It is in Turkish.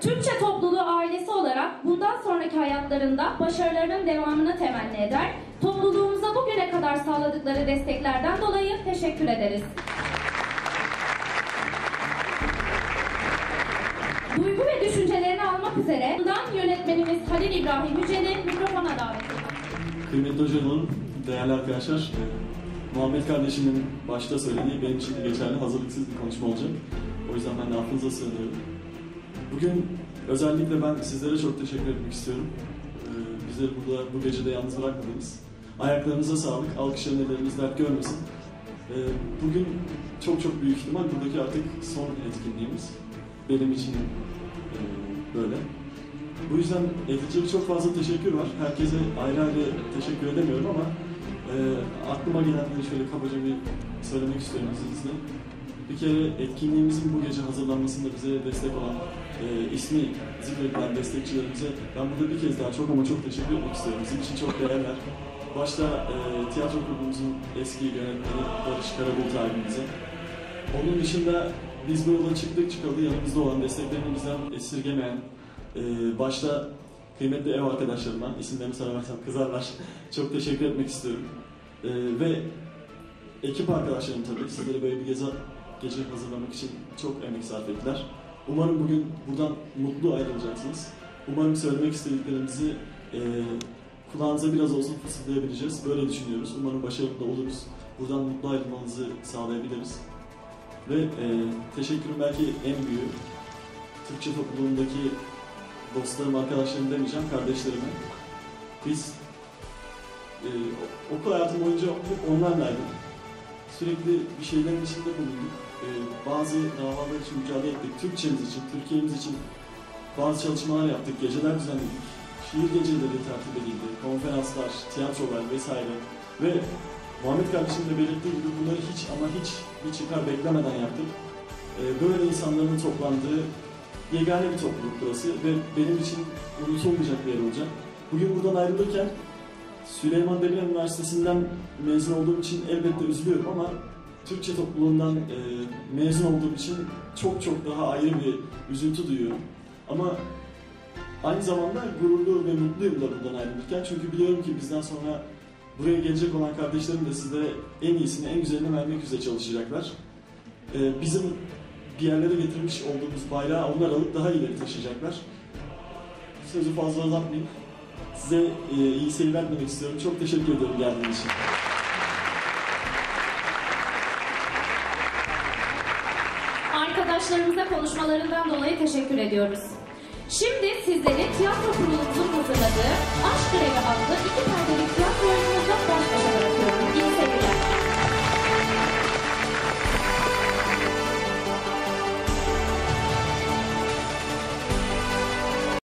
Türkçe topluluğu ailesi olarak bundan sonraki hayatlarında başarılarının devamını temenni eder. Topluluğumuza bugüne kadar sağladıkları desteklerden dolayı teşekkür ederiz. Duygu ve düşüncelerini almak üzere bundan yönetmenimiz Halil İbrahim Yücel'i mikrofona davet ediyoruz. Kıymetli hocalarım, değerli arkadaşlar, e, Muhammed kardeşimin başta söylediği benim için geçerli hazırlıksız bir konuşma olacak. O yüzden ben de affınıza sığınıyorum. Bugün özellikle ben sizlere çok teşekkür etmek istiyorum. E, Bizleri burada bu gecede yalnız bırakmadınız. Ayaklarınıza sağlık, alkışların elleriniz dert görmesin. E, Bugün çok çok büyük ihtimal buradaki artık son etkinliğimiz. Benim için e, böyle. Bu yüzden edilecek çok fazla teşekkür var. Herkese ayrı ayrı teşekkür edemiyorum ama e, aklıma gelenleri şöyle kabaca bir söylemek istiyorum izninizle. Bir kere etkinliğimizin bu gece hazırlanmasında bize destek olan e, ismi zikredilen destekçilerimize ben burada bir kez daha çok ama çok teşekkür etmek istiyorum. Bizim için çok değerler. Başta e, tiyatro kulübümüzün eski yönetmeni Barış Karabulut abimize. Onun dışında biz bu yola çıktık çıkalı yanımızda olan desteklerini bizden esirgemeyen, ee, başta kıymetli ev arkadaşlarıma, isimlerini söylemezsem kızarlar, çok teşekkür etmek istiyorum. Ee, ve ekip arkadaşlarım tabii, sizlere böyle bir gezi, gece hazırlamak için çok emek sarf ettiler. Umarım bugün buradan mutlu ayrılacaksınız. Umarım söylemek istediklerimizi e, kulağınıza biraz olsun fısıldayabileceğiz. Böyle düşünüyoruz. Umarım başarılı oluruz. Buradan mutlu ayrılmanızı sağlayabiliriz. Ve e, teşekkürüm belki en büyüğü. Türkçe topluluğundaki dostlarım, arkadaşlarım demeyeceğim, kardeşlerime. Biz e, okul hayatım boyunca hep onlarlaydım. Sürekli bir şeylerin içinde bulunduk. E, bazı davalar için mücadele ettik. Türkçemiz için, Türkiye'miz için bazı çalışmalar yaptık, geceler düzenledik. Şiir geceleri tertip edildi, konferanslar, tiyatrolar vesaire. Ve Muhammed kardeşim de belirttiği gibi bunları hiç ama hiç bir çıkar beklemeden yaptık. E, böyle insanların toplandığı yegane bir topluluk burası ve benim için unutulmayacak bir yer olacak. Bugün buradan ayrılırken Süleyman Demirel Üniversitesi'nden mezun olduğum için elbette üzülüyorum ama Türkçe topluluğundan e, mezun olduğum için çok çok daha ayrı bir üzüntü duyuyorum. Ama aynı zamanda gururlu ve mutluyum da buradan ayrılırken çünkü biliyorum ki bizden sonra buraya gelecek olan kardeşlerim de sizlere en iyisini, en güzelini vermek üzere çalışacaklar. E, bizim bir yerlere getirmiş olduğumuz bayrağı onlar alıp daha ileri taşıyacaklar. Sözü fazla uzatmayayım. Size e, iyi seyirler demek istiyorum. Çok teşekkür ediyorum geldiğiniz için. Arkadaşlarımıza konuşmalarından dolayı teşekkür ediyoruz. Şimdi sizleri tiyatro kurulumuzun hazırladığı Aşk Grevi adlı